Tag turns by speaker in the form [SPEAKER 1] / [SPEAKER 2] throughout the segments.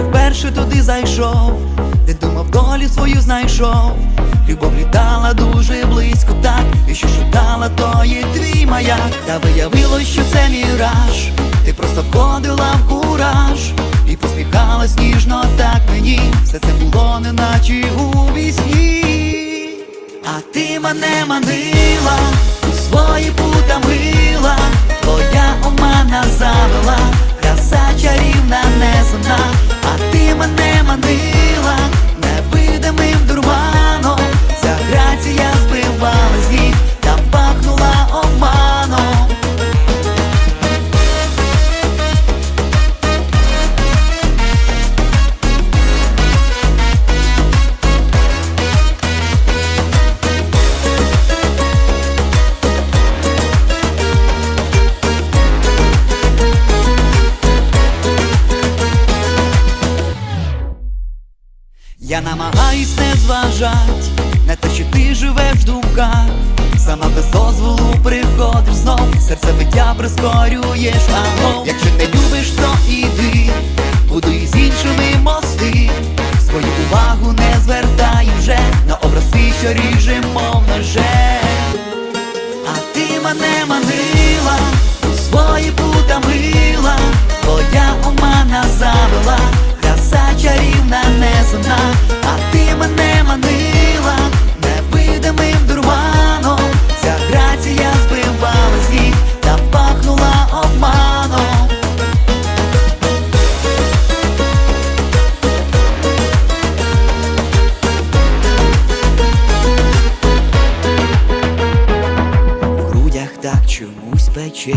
[SPEAKER 1] вперше туди зайшов, де думав, долю свою знайшов. Любов літала дуже близько, так, і що шукала, то є твій маяк. Та виявилось, що це міраж. Ти просто входила в кураж і посміхалась ніжно так мені. Все це було неначе у вісні. А ти мене манила, у свої Я намагаюсь не зважать на те, що ти живеш в думках, сама без дозволу приходиш знов, серце биття прискорюєш, аго. Якщо не любиш, то іди, будуй з іншими мости, свою увагу не звертай вже на образ що ріже, мов ножем. А ти мене а ти мене манила, невидимим дурманом, ця грація збивала з ніг та пахнула обманом. В грудях так чомусь пече,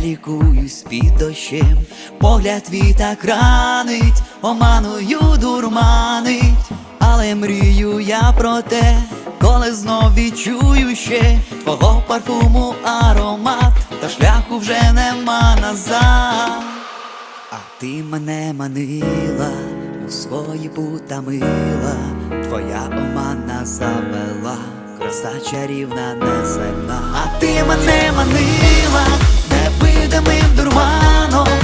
[SPEAKER 1] лікуюсь під дощем, погляд твій так ранить, оманою дурманить, але мрію я про те, коли знов відчую ще твого парфуму аромат, та шляху вже нема назад. А ти мене манила, у свої пута мила, твоя омана завела, краса чарівна неземна. А ти мене манила, квітами дурманом